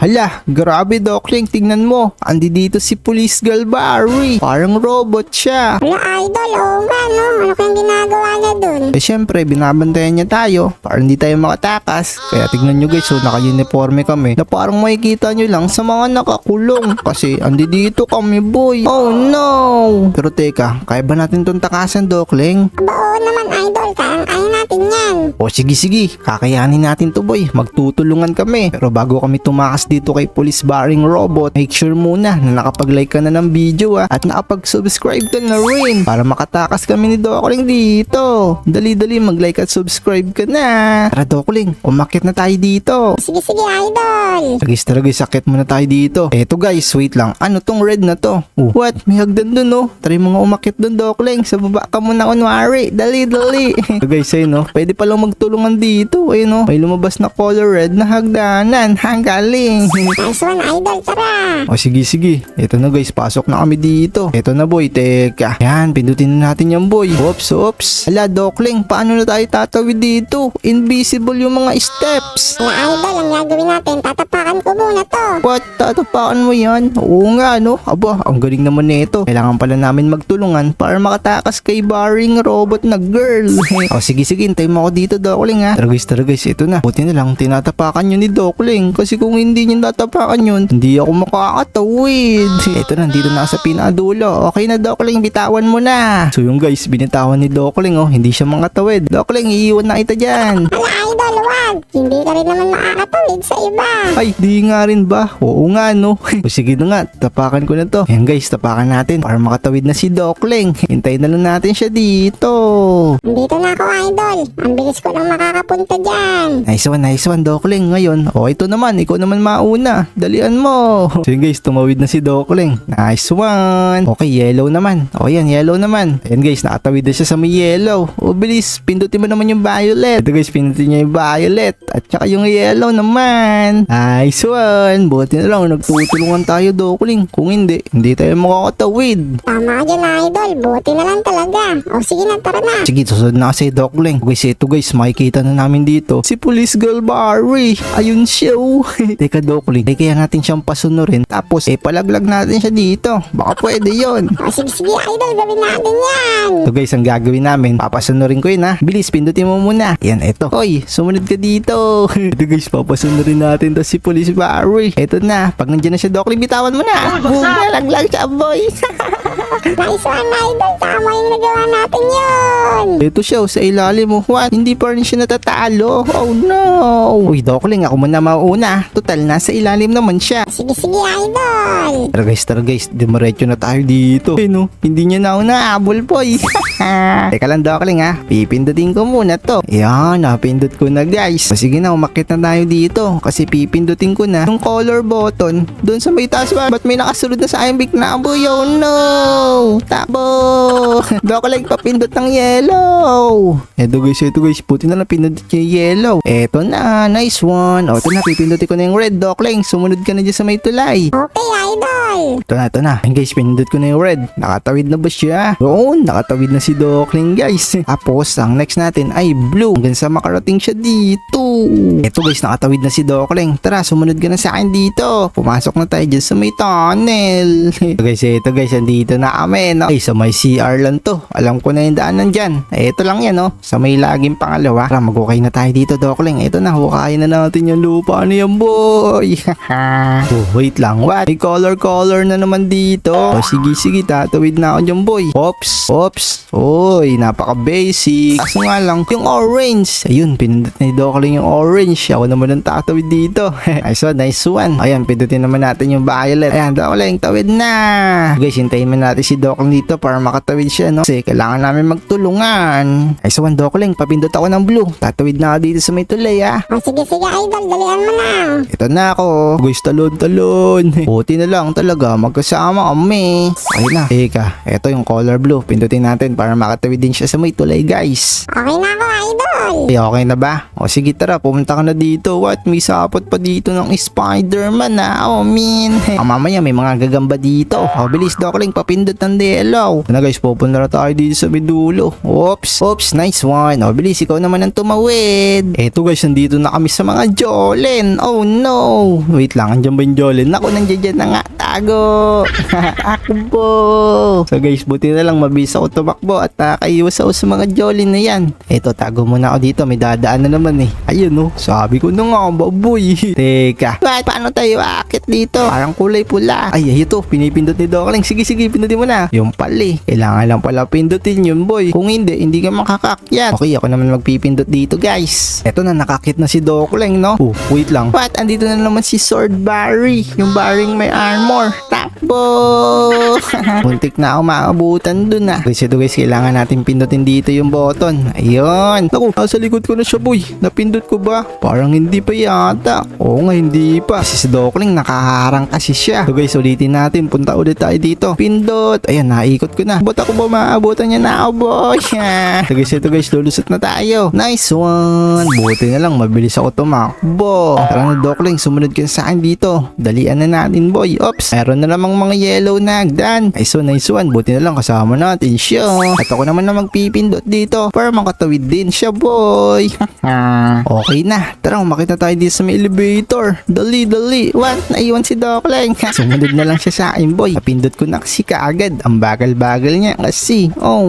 Hala, grabe Dokling, tingnan mo. Andi dito si Police Girl Barry. Parang robot siya. Wala idol, oo nga no. Ano kayang ginagawa niya dun? Eh syempre, binabantayan niya tayo para hindi tayo makatakas. Kaya tignan nyo guys, so naka-uniforme kami na parang makikita nyo lang sa mga nakakulong. Kasi andi dito kami boy. Oh no! Pero teka, kaya ba natin tong takasan Dokling? Aba naman idol, kayang-kaya natin yan. O sige sige, kakayanin natin to boy. Magtutulungan kami. Pero bago kami tumakas dito kay Police Barring Robot, make sure muna na nakapag-like ka na ng video ah, at nakapag-subscribe ka na rin para makatakas kami ni Dokling dito. Dali-dali mag-like at subscribe ka na. Tara Dokling, umakit na tayo dito. Sige sige idol. Guys, tara guys, sakit muna tayo dito. Eto guys, wait lang. Ano tong red na to? Oh, what? May hagdan dun oh. Try mga umakit dun, Dokling. Sa baba ka muna kunwari. Dali, dali. so guys, ayun no. Pwede palang magtulungan dito. Ayun no. May lumabas na color red na hagdanan. Hang galing. Nice one idol, tara. o sige, sige. Eto na guys, pasok na kami dito. Eto na boy, teka. Yan, pindutin na natin yan boy. Oops, oops. Ala, Dokling, paano na tayo tatawid dito? Invisible yung mga steps. Kaya idol, ang gagawin natin, tatapakan ko muna to. What? Tatapakan mo yan? Oo nga, no? Aba, ang galing naman nito. Kailangan pala namin magtulungan para makatakas kay Barring Robot na girl. o sige, sige, hintay mo ako dito, Dokling, ha? Tara guys, tara guys, ito na. Buti na lang, tinatapakan yun ni Dokling. Kasi kung hindi niya tatapakan yun, hindi ako makakatawid. Ito na, dito na sa pinadulo. Okay na, Dokling, bitawan mo na. So yung guys, binitawan ni Dokling, oh. Hindi siya makatawid. Dokling, iiwan na kita dyan. Wala idol, wag. Hindi ka rin naman makakatawid sa iba. Ay, di nga rin ba? Oo nga, no? o sige na nga, tapakan ko na to. Yan guys, tapakan natin para makatawid na si Dokling. Hintayin na lang natin siya dito. Dito na ako idol. Ang bilis ko lang makakapunta dyan. Nice one, nice one, Dokling. Ngayon, o ito naman, ikaw naman mauna. Dalian mo. Yun guys, tumawid na si Dokling. Nice one. Okay, yellow naman. O yan, yellow naman. Ayan guys, nakatawid na siya sa may yellow. O bilis, pindutin mo naman yung violet. Ito guys, pindutin niya yung violet. At saka yung yellow naman. Nice one. Buti na lang, nagtutulungan tayo, Dokling. Kung hindi, hindi tayo makakatawid. Tama ka dyan idol, buti na lang talaga. O sige na, tara na. Sige, susunod na kasi Dokling. Guys, ito guys, makikita na namin dito. Si Police Girl Barry. Ayun siya oh. Teka Dokling, eh, kaya natin siyang pasunurin. Tapos, eh, palaglag natin siya dito. Baka pwede yon. O sige sige idol, gawin natin yan. So guys, ang gagawin namin, papasunurin ko yun ha. Bilis, pindutin mo muna. Yan, eto. Hoy, sumunod ka dito. ito guys, papasunurin natin to si Police Barry. Eto na, pag nandiyan na siya Dokling, bitawan mo na. Boom, nalaglag siya boy. Nice one idol, tama yung nagawa natin yun. Ito siya, oh, sa ilalim mo. What? Hindi pa rin siya natatalo. Oh no. Uy, Dokling, ako muna mauna. Total, nasa ilalim naman siya. Sige sige idol. Tara guys, tara guys, dumiretso na tayo dito. Eh no, hindi niya na naabol po eh. Teka lang Dokling ha, pipindutin ko muna to. Yan, napindot ko na guys. O, sige na, umakit na tayo dito. Kasi pipindutin ko na yung color button. Doon sa may taas ba? Ba't may nakasunod na sa aking big naboy? Oh no! Tabo! Dokling, papindot ng yellow. Eto guys, eto guys, puti na lang pinindot yung yellow. Eto na, nice one. O, ito na, pipindutin ko na yung red. Dokling, sumunod ka na dyan sa may tulay. Okay idol. Ito na, ito na. Ayun guys, pinindot ko na yung red. Nakatawid na ba siya? Doon, nakatawid na si Dokling guys. Tapos, ang next natin ay blue. Hanggang sa makarating siya dito. Ito guys, nakatawid na si Dokling. Tara, sumunod ka na sa akin dito. Pumasok na tayo dyan sa may tunnel. ito guys, ito guys, andito na kami. No? Ay, sa may CR lang to. Alam ko na yung daanan dyan. Ito lang yan, no? Sa may laging pangalawa. Tara, mag-okay na tayo dito, Dokling. Ito na, hukayin na natin yung lupa na yan, boy. oh, wait lang. What? May color-color na naman dito. O, sige, sige, tatawid na ako dyan, boy. Oops, oops. Oy, napaka-basic. Kaso nga lang, yung orange. Ayun, pinindot ni Dokling yung orange. Ako naman ang tatawid dito. nice one, nice one. Ayan, pindutin naman natin yung violet. Ayan, Dokling, tawid na. Guys, hintayin mo natin si Dokling dito para makatawid siya, no? Kasi kailangan namin magtulungan. Nice one, Dokling. Papindot ako ng blue. Tatawid na ako dito sa may tulay, ah. O sige sige idol, dalian mo na. Ito na ako. Guys, talon-talon. Buti na lang talaga magkasama kami. Okay na. Teka, eto yung color blue. Pindutin natin para makatawid din siya sa may tulay guys. Okay na ako, idol. Ay, okay na ba? O sige tara, pumunta ka na dito. What? May sapot pa dito ng Spider-Man na. Oh, min. Ah, mamaya may mga gagamba dito. O, bilis, Dokling, papindot ng delaw. Ano guys, pupunta na tayo dito sa midulo. Oops. Oops, nice one. O, bilis, ikaw naman ang tumawid. Eto guys, nandito na kami sa mga Jolen. Oh no. Wait lang, andyan ba yung Jolen? Ako, nandiyan dyan na nga. Tago. Akbo. So guys, buti na lang mabisa ako tumakbo at nakakaiwas ako sa mga Jolen na yan. Eto, tago muna ako dito. May dadaan na naman eh. Ayun oh, sabi ko na nga, baboy. Teka. Bakit paano tayo aakit dito? Parang kulay pula. Ay ito, pinipindot ni Dokling. Sige, sige, pindutin mo na. Yung pali. Kailangan lang pala pindutin yun, boy. Kung hindi, hindi ka makakakyat. Okay, ako naman magpipindot dito, guys. Eto na, nakakit na si Dokling, no? Oh, wait lang. What? Andito na naman si Sword Barry. Yung Barry may armor. Takbo! Muntik na ako maabutan dun ah. Guys, ito guys, kailangan natin pindutin dito yung button. Ayun. Naku, nasa likod ko na siya boy. Napindot ko ba? Parang hindi pa yata. Oo nga, hindi pa. Si si Dokling nakaharang kasi siya. So guys, ulitin natin. Punta ulit tayo dito. Pindot. Ayan, naikot ko na. Ba't ako ba maabutan niya na ako boy? So guys, ito guys, lulusot na tayo. Nice one. Buti na lang, mabilis ako tumakbo. Tara na Dokling, sumunod ka sa akin dito. Dalian na natin boy. Oops, meron na namang mga yellow na hagdan. Nice one, nice one. Buti na lang kasama natin siya. At ako naman na magpipindot dito para makatawid din siya boy. okay na. Tara, umakit na tayo dito sa may elevator. Dali, dali. What? Naiwan si Dokling. Sumunod na lang siya sa akin boy. Napindot ko na kasi kaagad. Ang bagal-bagal niya kasi. Oh,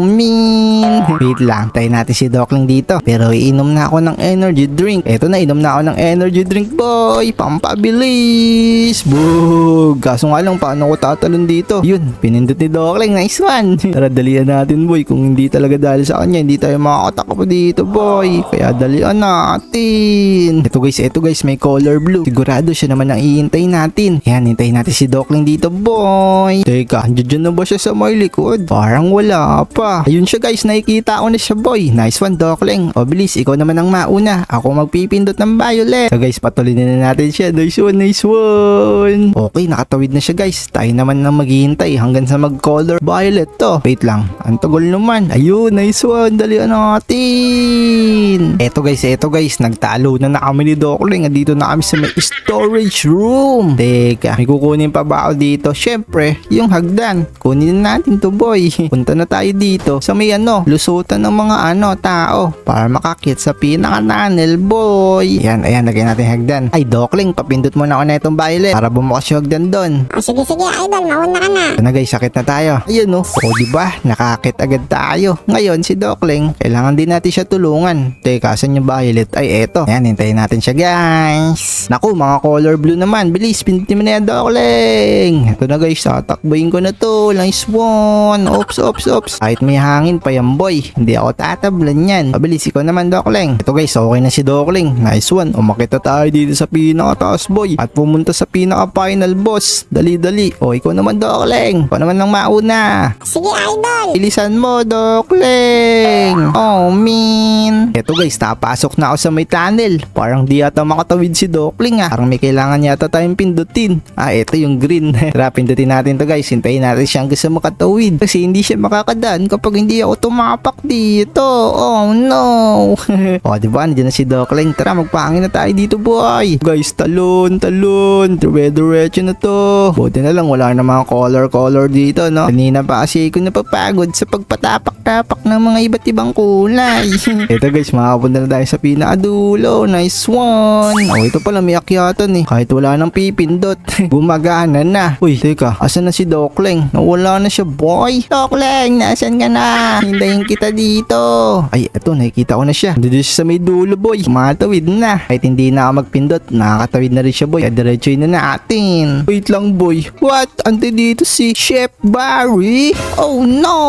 mean. Wait lang. Tayo natin si Dokling dito. Pero iinom na ako ng energy drink. Eto na, inom na ako ng energy drink boy. Pampabilis. Bug. Kaso nga lang, paano ko tatalon dito? Yun, pinindot ni Dokling. Nice one. Tara, dalian natin boy. Kung hindi talaga dahil sa kanya, hindi tayo makakatakbo dito boy. Kaya dalian natin. Ito guys, ito guys, may color blue. Sigurado siya naman ang iintay natin. Yan, hintayin natin si Dokling dito boy. Teka, andyan na ba siya sa may likod? Parang wala pa. Ayun siya guys, nakikita ko na siya boy. Nice one Dokling. O bilis, ikaw naman ang mauna. Ako magpipindot ng violet. So guys, patuloy na natin siya. Nice one, nice one. Okay, nakatawid na siya guys. Tayo naman na maghihintay hanggang sa mag-color violet to. Wait lang, ang tagal naman. Ayun, nice one. Dalian natin. Eto guys, eto guys. Nagtalo na na kami ni Dokling. Dito na kami sa may storage room. Teka, may kukunin pa ba ako dito? Syempre, yung hagdan. Kunin na natin to boy. Punta na tayo dito sa may ano, lusutan ng mga ano, tao. Para makakit sa pinaka-tunnel boy. Yan, ayan, lagay natin hagdan. Ay, Dokling, papindot mo na ako na itong violet para bumukas yung hagdan doon. O sige, sige, idol. Mauna ka na. Ito na guys, sakit na tayo. Ayun no. O di ba? Nakakit agad tayo. Ngayon si Dokling, kailangan din natin siya tulungan. Teka, saan yung violet? Ay, eto. Ayan, hintayin natin siya guys. Naku, mga color blue naman. Bilis, pindutin mo na yan, Dokling. Ito na guys, tatakboyin ko na to. Nice one. Ops, ops, ops. Kahit may hangin pa yan, boy. Hindi ako tatablan yan. Mabilis, ikaw naman, Dokling. Ito guys, okay na si Dokling. Nice one. Umakit na tayo dito sa pinakataas, boy. At pumunta sa pinaka-final boss. Dali, dali. O, ikaw naman, Dokling. Ikaw naman lang mauna. Sige, idol. Bilisan mo, Dokling! Oh, min! Eto guys, napasok na ako sa may tunnel. Parang di yata makatawid si Dokling ah. Parang may kailangan yata tayong pindutin. Ah, eto yung green. Tara, pindutin natin to guys. Hintayin natin siyang gusto makatawid. Kasi hindi siya makakadaan kapag hindi ako tumapak dito. Oh, no! oh, di ba? Na si Dokling. Tara, magpahangin na tayo dito, boy. Guys, talon, talon. Dire-diretso na to. Buti na lang, wala na mga color-color dito, no? Kanina pa kasi ako napapagod sa pagpatapak-tapak ng mga iba't ibang kulay. Ito guys, makapunta na tayo sa pinakadulo. Nice one. Oh, ito pala may akyatan eh. Kahit wala nang pipindot. Gumagana na. Uy, teka. Asan na si Dokling? Nawala na siya, boy. Dokling, nasan ka na? Hintayin kita dito. Ay, eto, nakikita ko na siya. Dito siya sa may dulo, boy. Matawid na. Kahit hindi na ako magpindot, nakakatawid na rin siya, boy. Kaya diretso na natin. Wait lang, boy. What? Ante dito si Chef Barry. Oh no!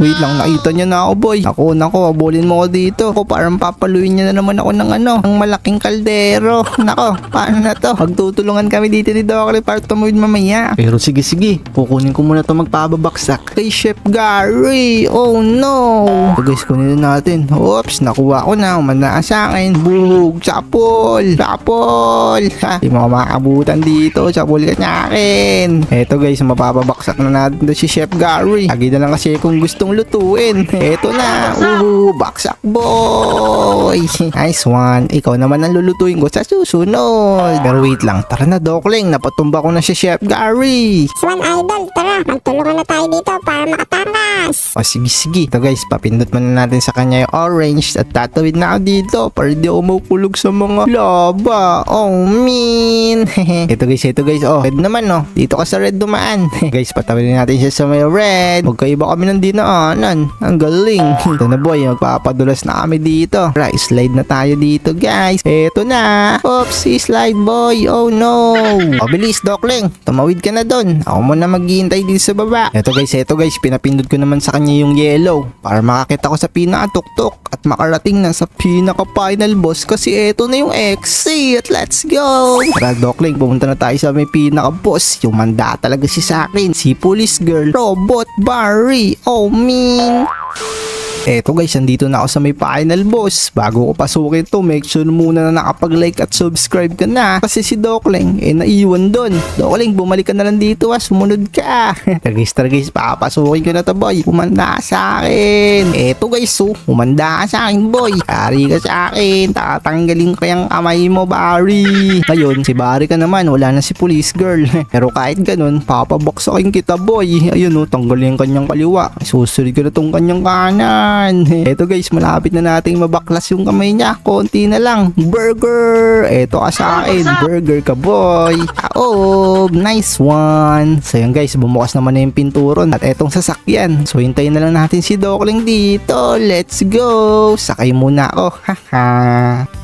Wait lang, nakita niya na ako boy. Ako, nako, abulin mo ako dito. Ako, parang papaluin niya na naman ako ng ano, ng malaking kaldero. Nako, paano na to? Magtutulungan kami dito ni Dokli para tumawid mamaya. Pero sige, sige. Kukunin ko muna to magpababaksak. Kay Chef Gary. Oh no! So guys, kunin na natin. Oops, nakuha ko na. Umanda ka sa akin. Bug! Chapol! Chapol! Ha, di mo makabutan dito. Chapol ka niya akin. Eto guys, mapapabaksak na natin to si Chef Gary. Lagi na lang kasi kung gustong lutuin. Eto na. Uh, baksak boy! Nice one. Ikaw naman ang lulutuin ko sa susunod. Pero wait lang. Tara na, Dokling. Napatumba ko na si Chef Gary. Swan Idol, tara, magtulungan na tayo dito para makatakas. O sige sige. Ito guys, papindot muna natin sa kanya yung orange at tatawid na ako dito para di ako makulog sa mga lava. Oh man. ito guys, ito guys. Oh, red naman no. Dito ka sa red dumaan. guys, patawidin natin siya sa may red. Magkaiba kami ng dinaanan. Ang galing. ito na boy, magpapadulas na kami dito. Right, slide na tayo dito guys. Ito na. Oops, slide boy. Oh no. O bilis, Dokling. Tumawid ka na doon. Ako muna maghihintay dito sa baba. Ito guys, ito guys. Pinapindot ko naman sa kanya yung yellow. Para makakita ko sa pinakatuktok at makarating na sa pinaka-final boss. Kasi ito na yung exit. Let's go. Tara, Dokling. Pumunta na tayo sa may pinaka-boss. Yung manda talaga si sa akin. Si Police Girl. Robot Barry. Oh, man. Eto guys, andito na ako sa may final boss. Bago ko pasukin to, make sure muna na nakapag-like at subscribe ka na. Kasi si Dokling, eh naiwan doon. Dokling, bumalik ka na lang dito ha, sumunod ka. Targis, targis, papasukin ko na to boy. Umanda ka sa akin. Eto guys, so, umanda sa akin boy. Ari ka sa akin, tatanggalin ko yung kamay mo, Barry. Ngayon, si Barry ka naman, wala na si police girl. Pero kahit ganun, papaboksakin kita boy. Ayun oh, tanggalin kanyang kaliwa. Susunod ko na tong kanyang kanan. Eto guys, malapit na nating mabaklas yung kamay niya. Konti na lang. Burger! Eto ka sa akin. Burger ka boy. Oh, nice one. So yan guys, bumukas naman na yung pinturon at etong sasakyan. So hintayin na lang natin si Dokling dito. Let's go! Sakay muna ako. Haha.